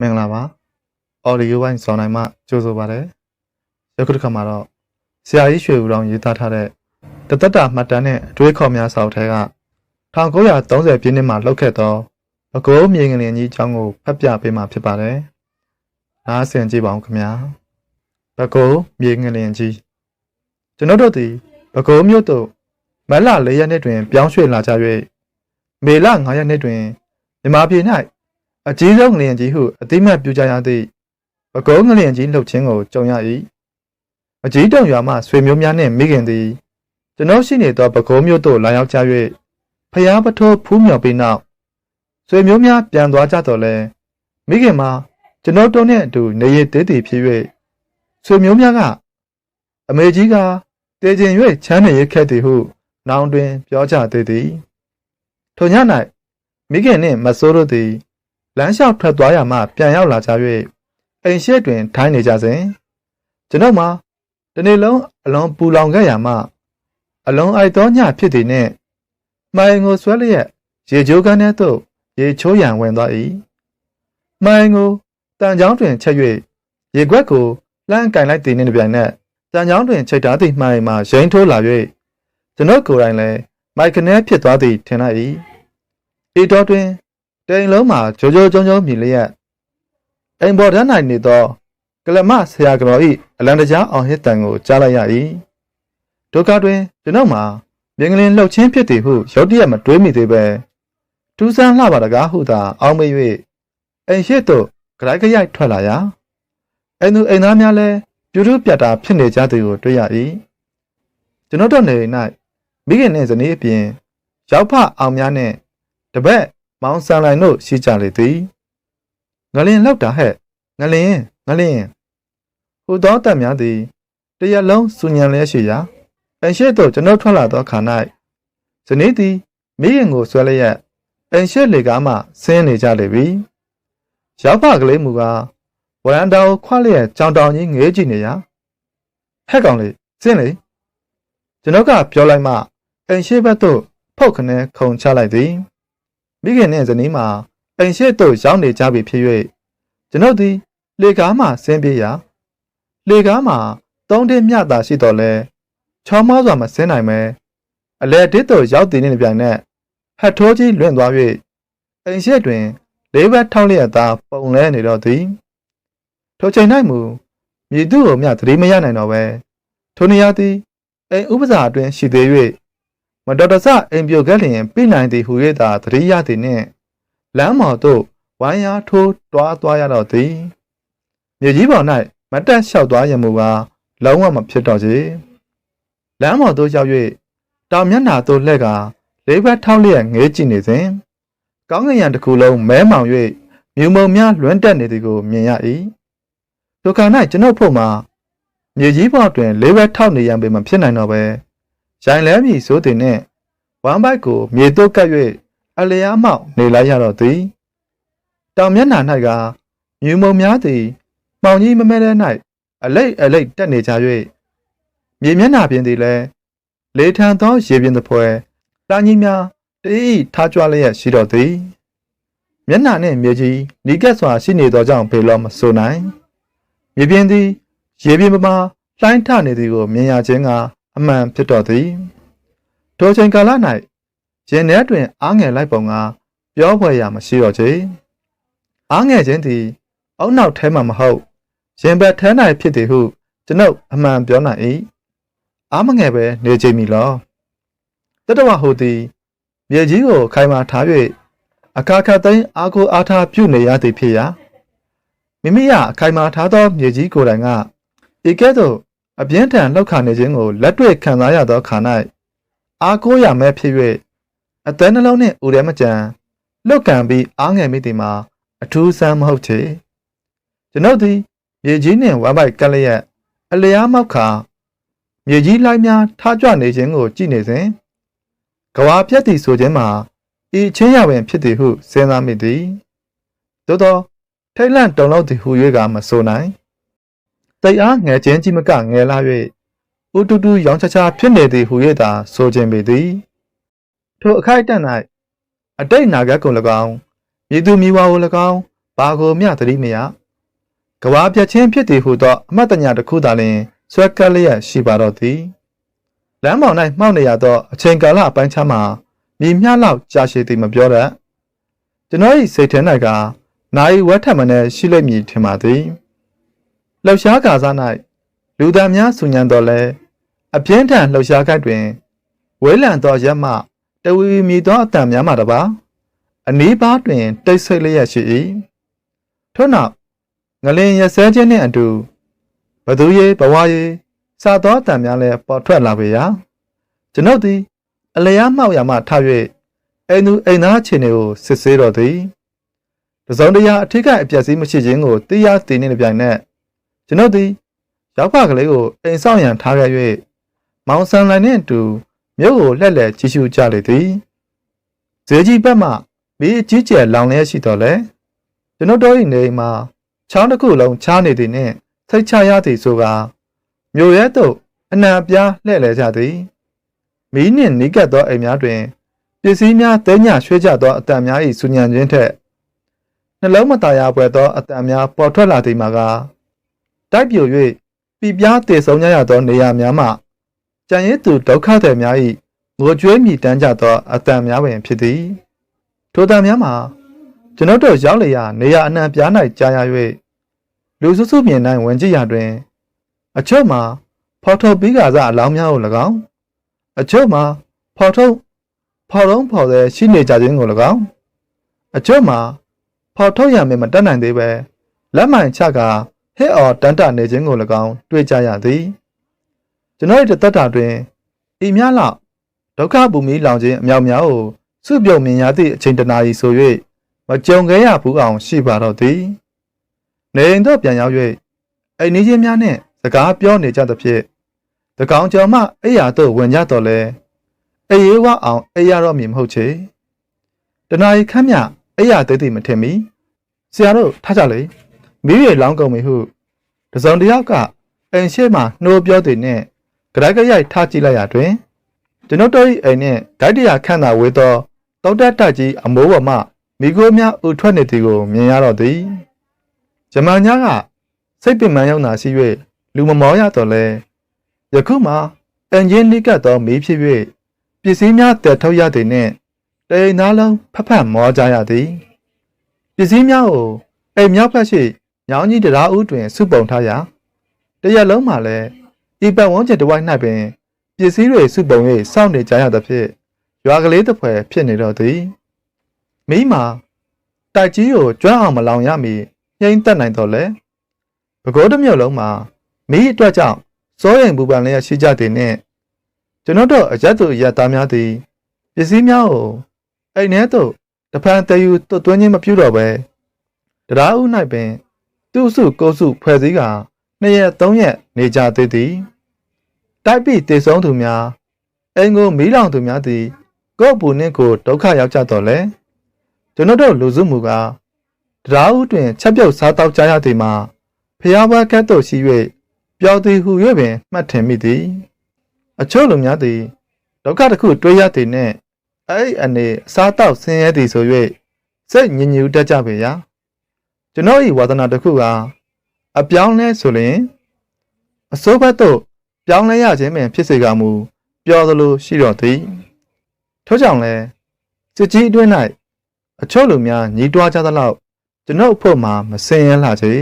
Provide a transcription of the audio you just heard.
မင်္ဂလာပါအော်ဒီယိုပိုင်းစောင်းနိုင်မှကြိုဆိုပါရစေယခုတစ်ခါမှာတော့ဆရာကြီးရွှေဦးတော်ရေးသားထားတဲ့တသက်တာမှတ်တမ်းနဲ့အတွေးခေါ်များစာအုပ်ထဲက1930ပြည့်နှစ်မှာလှုပ်ခဲ့သောဘကိုးမြေငလင်ကြီးအကြောင်းကိုဖတ်ပြပေးမှာဖြစ်ပါတယ်နားဆင်ကြည့်ပါဦးခင်ဗျာဘကိုးမြေငလင်ကြီးကျွန်တော်တို့သည်ဘကိုးမြို့သို့မတ်လ၄ရက်နေ့တွင် ပြောင်းရွှေ့လာကြ၍မေလ9ရက်နေ့တွင်မြန်မာပြည်၌ အကြီးဆုံးငလျင်ကြီးဟုအတိမတ်ပြုကြရသည့်ပကုံးငလျင်ကြီးလှုပ်ခြင်းကိုကြုံရ၏အကြီးတုံရွာမှဆွေမျိုးများနှင့်မိခင်သည်ကျွန်ုပ်ရှိနေသောပကုံးမြို့သို့လာရောက်ကြ၍ဖျားပထိုးဖူးမြော်ပြီးနောက်ဆွေမျိုးများပြန်သွားကြတော့လဲမိခင်မှာကျွန်ုပ်တို့နှင့်အတူနေရသေးသည်ဖြစ်၍ဆွေမျိုးများကအမေကြီးကတည်ခြင်း၍ချမ်းမြေရခဲ့သည်ဟုနောင်တွင် ပြောကြသေးသည်ထိုည၌မိခင်နှင့်မဆိုးတို့သည် လမ်းလျှောက်ထွက်သွားရမှပြန်ရောက်လာကြ၍အိမ်ရှိတွင်ထိုင်းနေကြစဉ်ကျွန်ုပ်မှာတနေ့လုံးအလွန်ပူလောင်ခဲ့ရမှအလွန်အိုက်သောညဖြစ်သည်နှင့်မိုင်ကိုဆွဲလျက်ရေချိုးကန်းထဲသို့ရေချိုးရန်ဝင်သွား၏မိုင်ကိုတန်ချောင်းတွင်ချက်၍ရေခွက်ကိုလှမ်းကင်လိုက်သည်နှင့်တပြိုင်နက်တန်ချောင်းတွင်ချိတ်ထားသည့်မှိုင်မှာရိမ့်ထိုးလာ၍ကျွန်ုပ်ကိုယ်တိုင်လည်းမိုက်ခနဲဖြစ်သွားသည်ထင်လိုက်၏ဤတော်တွင် တိမ်လုံးမှာကြိုးကြိုးကျုံကျုံမြည်လျက်အိမ်ပေါ်ထန်း၌နေသောကလမဆရာကတော်၏အလံတကြားအောင်ဟစ်တံကိုကြားလိုက်ရ၏ဒုက္ခတွင်ကျွန်ုပ်မှာမြင်ကလေးလှုပ်ချင်းဖြစ်သည်ဟုရုတ်တရက်မတွေးမိသေးပဲထူးဆန်းလှပါတကားဟုသာအောင်းမေး၍အိမ်ရှိသို့ကြိုက်ကြိုက်ထွက်လာရာအိမ်သူအိမ်သားများလည်းပြူတူပြတ်တာဖြစ်နေကြသည်ကိုတွေ့ရ၏ကျွန်ုပ်တို့နေ၌မိခင်နှင့်ဇနီးအပြင်ရောက်ဖအောင်များနှင့်တပည့် မောင်ဆန်လိုင်တို့ရှိကြလေသည်ငလင်လောက်တာဟဲ့ငလင်ငလင်ဟူသောတက်များသည်တရက်လုံးစူညံလျက်ရှိရာအရှိတို့ကျွန်ုပ်ထွက်လာသောခါ၌ဇနီးသည်မိခင်ကိုဆွဲလျက်အရှိလေကားမှဆင်းနေကြလေပြီရောက်ဖကလေးမူကားဝရန်တာကိုခွလျက်ကြောင်တောင်ကြီးငေးကြည့်နေရာဟဲ့ကောင်လေးဆင်းလေကျွန်ုပ်ကပြောလိုက်မှအရှိဘက်သို့ဖုတ်ခနဲခုံချလိုက်သည် မိခင်နှင့်ဇနီးမှာအိမ်ရှိသို့ရောက်နေကြပြီဖြစ်၍ကျွန်ုပ်သည်လေကားမှဆင်းပြေးရာလေကားမှာသုံးထင်းမြတာရှိတော်လဲချောင်းမောစွာမဆင်းနိုင်မဲအလဲတစ်သို့ရောက်တည်နေပြိုင်နက်ဟတ်ထိုးကြီးလွင့်သွား၍အိမ်ရှိတွင်လေးဘက်ထောက်လျက်သားပုံလဲနေတော့သည်ထိုချိန်၌မူမြည်သူ့ကိုမြသတိမရနိုင်တော့ပဲထိုနေရာသည်အိမ်ဥပစာအတွင်ရှိသေး၍ မတော်တဆအိမ်ပြုတ်ခဲ့လျင်ပြနိုင်သည်ဟူ၍သာသတိရသည်နှင့်လမ်းမော်သို့ဝိုင်းအားထိုးတွားသွားရတော့သည်မြေကြီးပေါ်၌မတက်လျှောက်သွားရမူကားလုံးဝမဖြစ်တော့ချေလမ်းမော်သို့ရောက်၍တောင်မျက်နှာသို့လှည့်ကာလေးဘက်ထောက်လျက်ငေးကြည့်နေစဉ်ကောင်းကင်ယံတစ်ခုလုံးမဲမောင်၍မြူမုံများလွန်းတက်နေသည်ကိုမြင်ရ၏ဒုက္ခ၌ကျွန်ုပ်ဖို့မှာမြေကြီးပေါ်တွင်လေးဘက်ထောက်နေရန်ပင်မဖြစ်နိုင်တော့ပဲ ရိုင်လဲမြည်စိုးတင်နဲ့ဝမ်ဘိုက်ကိုမြေတုတ်ကပ်၍အလျားမောက်နေလိုက်ရတော့သည်တောင်မျက်နှာ၌ကမြူမုံများသည်မှောင်ကြီးမမဲတဲ့၌အလိတ်အလိတ်တက်နေကြ၍မြေမျက်နှာပြင်သည်လည်းလေထံသောရေပြင်သဖွယ်တာကြီးများတိထားကြွလျက်ရှိတော့သည်မျက်နှာနှင့်မြေကြီးနီးကပ်စွာရှိနေသောကြောင့်ဖေလောမဆိုနိုင်မြေပြင်သည် ရေပြင်ပမာလှိုင်းထနေသည်ကိုမြင်ရခြင်းက အမှန်ဖြစ်တော်သည်ထိုချိန်ကာလ၌ရင်ထဲတွင် အားငယ်လိုက်ပုံကပြောဖွယ်ရာမရှိတော့ချေအားငယ်ခြင်းသည်အောက်နောက်ထဲမှမဟုတ်ရင်ဘက်ထဲ၌ဖြစ်သည်ဟု ကျွန်ုပ်အမှန်ပြောနိုင်၏အားမငယ်ပဲနေကြမည်လောတတဝဟိုသည်မြေကြီးကိုခိုင်မာထား၍အခါခတ်သိမ်းအားကိုအားထားပြုနေရသည်ဖြစ်ရာမိမိကအခိုင်မာထားသောမြေကြီးကိုယ်တိုင်ကဤကဲ့သို့ အပြင်းထန်လောက်ခနေခြင်းကိုလက်တွေ့ခံစားရသောခါ၌အားကိုးရမဲ့ဖြစ်၍အသက်နှလုံးနှင့်ဦးရဲမကြံလွတ်ကန်ပြီးအားငယ်မိသည်မှာအထူးဆန်းမဟုတ်ချေကျွန်ုပ်သည်မြေကြီးနှင့်ဝမ်းပိုက်ကက်လျက်အလျားမောက်ခါမြေကြီးလှိုင်းများထားကြွနေခြင်းကိုကြည့်နေစဉ်ကဘာပြက်သည်ဆိုခြင်းမှာဤချင်းရပင်ဖြစ်သည်ဟုစဉ်းစားမိသည်သို့သောထိတ်လန့်တုန်လှုပ်သည်ဟု၍ကမဆိုနိုင် တိတ်အားငယ်ချင်းကြီးမကငယ်လာ၍ဥတူတူရောင်ချာချာဖြစ်နေသည်ဟူ၍သာဆိုခြင်းပေသည်ထိုအခိုက်အတန့်၌အတိတ်နာဂတ်ကို၎င်းမြေသူမြေဝါကို၎င်းဘာကိုမျှသတိမရကဘာပြတ်ချင်းဖြစ်တည်ဟုသောအမတ်တညာတစ်ခုသာလျှင်ဆွဲကပ်လျက်ရှိပါတော့သည်လမ်းမောင်၌မှောက်နေရသောအချိန်ကာလအပိုင်းခြားမှာမြည်မျှလောက်ကြာရှည်သည်မပြောတတ်ကျွန်တော်၏စိတ်ထဲ၌ကနိုင်ဝက်ထက်မနဲ့ရှိလိမ့်မည်ထင်ပါသည် လှောက်ရှားကာစား၌လူသားများဆူညံတော်လဲအပြင်းထန်လှောက်ရှားခိုက်တွင်ဝဲလံသောရက်မှတဝီဝီမြည်သောအတန်များမှတပါအနီးပါးတွင် တိတ်ဆိတ်လျက်ရှိ၏ထို့နောက်ငလင်ရစဲခြင်းနှင့်အတူဘသူရေးဘဝရေးစသောအတန်များလည်းပေါ်ထွက်လာပေရာကျွန်ုပ်သည်အလျားမှောက်ရမှထ၍အိမ်သူအိမ်သားအခြေအနေကိုစစ်ဆေးတော်သည်တစုံတရာအထိကအပျက်စီးမရှိခြင်းကိုသိရသိနေတဲ့ပြိုင်နက် ကျွန်ုပ်သည်ရောက်ဖကလေးကိုအိမ်ဆောင်ရန်ထားခဲ့၍မောင်ဆန်လိုင်နှင့်အတူမြို့ကိုလှည့်လည်ကြည့်ရှုကြလေသည်ဇေကြီးဘက်မှမီးအကြီးကျယ်လောင်လျက်ရှိတော်လဲကျွန်ုပ်တို့၏နေအိမ်မှာချောင်းတစ်ခုလုံးချားနေသည်နှင့်စိတ်ချရသည်ဆိုကာမြို့ရဲသို့အနှံပြားလှည့်လည်ကြသည်မီးနှင့်နီးကပ်သောအိမ်များတွင်ပစ္စည်းများတဲညရွှေ့ကြသောအတန်များ၏ဆူညံခြင်းထက်နှလုံးမသားရပွဲသောအတန်များပေါ်ထွက်လာသည်မှာက တိုက်ပြို၍ပြပြားတည်ဆုံကြရသောနေရာများမှကြံရည်သူဒုက္ခသည်များ၏ငိုကြွေးမြည်တမ်းကြသောအတန်များပင်ဖြစ်သည်ထိုတန်များမှာကျွန်ုပ်တို့ရောက်လျာနေရာအနှံပြား၌ကြာရ၍လူစုစုမြင်၌ဝင်ကြည့်ရတွင် အချို့မှာဖော်ထုတ်ပြီးကစားအလောင်းများကို၎င်းအချို့မှာဖော်ထုတ်ဖော်တုံးဖော်တဲ့ရှိနေကြခြင်းကို၎င်းအချို့မှာဖော်ထုတ်ရမယ်မတတ်နိုင်သေးပဲလက်မှန်ချက ဟစ်အော်တန်တနေခြင်းကို၎င်းတွေ့ကြရသည်ကျွန်တော်ရဲ့တသက်တာတွင်ဤများလောက်ဒုက္ခပူမီလောင်ခြင်းအမြောက်များကိုစုပြုံမြင်ရသည့်အချိန်တနာရီဆို၍မကြုံခဲ့ရဘူးအောင်ရှိပါတော့သည်နေအိမ်သို့ပြန်ရောက်၍အိမ်နီးချင်းများနှင့်စကားပြောနေကြသဖြင့်တကောင်ကျော်မှအိယာသို့ဝင်ကြတော့လဲအေးရဲဝအောင်အေးရတော့မည်မဟုတ်ချေတနာရီခမ်းမြအေးရသေးသေးမထင်မီဆရာတို့ထားကြလေ မိရလောင်းကုန်ပြီဟုတစုံတစ်ယောက်ကအိမ်ရှိမှနှိုးပြောသည်နှင့်ကြိုက်ကြရိုက်ထားကြည့်လိုက်ရတွင်ကျွန်ုပ်တို့၏အိမ်နှင့်ဓာတ်တရာခန့်သာဝေသောတောက်တက်တက်ကြီးအမိုးပေါ်မှမိခိုးများဥထွက်နေသည်ကိုမြင်ရတော့သည်ဂျမန်ညာကစိတ်ပင်ပန်းရောက်တာရှိ၍လူမမောရတော့လဲယခုမှအန်ဂျင်လိကတ်သောမီးဖြစ်၍ပစ္စည်းများတည်ထုတ်ရသည်နှင့်တိမ်သားလုံးဖက်ဖက်မောကြရသည်ပစ္စည်းများကိုအိမ်မြောက်ဖက်ရှိ ညောင်ကြီးတရားဦးတွင်စုပုံထားရာတရက်လုံးမှလည်းဤပတ်ဝန်းကျင်တစ်ဝိုက်၌ပင်ပစ္စည်းတွေစုပုံ၍စောင့်နေကြရသဖြင့်ရွာကလေးတစ်ဖွဲဖြစ်နေတော့သည်မိမာတိုက်ကြီးကိုကျွမ်းအောင်မလောင်ရမီနှိမ့်သက်နိုင်တော့လေပဲခူးတစ်မြို့လုံးမှာမိအတွက်ကြောင့်စိုးရိမ်ပူပန်လျက်ရှိကြသည်နှင့်ကျွန်တော်တို့အရက်သူရက်သားများသည်ပစ္စည်းများကိုအိမ်ထဲသို့တဖန်တည်ယူသွတ်သွင်းခြင်းမပြုတော့ပဲတရားဥ၌ပင် သူ့စုကိုစုဖွဲ့စည်းကနှစ်ရက်သုံးရက်နေကြသေးသည်တိုက်ပိတည်ဆုံးသူများအိမ်ကိုမီးလောင်သူများသည်ကိုယ့်ပူနှင့်ကိုဒုက္ခရောက်ကြတော့လေကျွန်တော်တို့လူစုမှုကတရားဥတွင်ချက်ပြုတ်စားတောက်ကြရသည်မှာဖျားဘွားကတ်တို့ရှိ၍ပျော်သည်ဟု၍ပင်မှတ်ထင်မိသည် အချို့လူများသည်ဒုက္ခတစ်ခုတွေးရသည်နှင့်အဲ့အနေအစားတောက်ဆင်းရဲသည်ဆို၍စိတ်ညစ်ညူတတ်ကြပေရာ ကျွန်တော်၏ဝါသနာတစ်ခုကအပြောင်းလဲဆိုရင်အစိုးဘတ်တို့ပြောင်းလဲရခြင်းပင်ဖြစ်စေကမူပျော်သလိုရှိတော့သည်ထို့ကြောင့်လဲစစ်ကြီးအတွင်း၌အချို့လူများညီးတွားကြသလောက်ကျွန်ုပ်အဖို့မှာမစင်ရလှချေ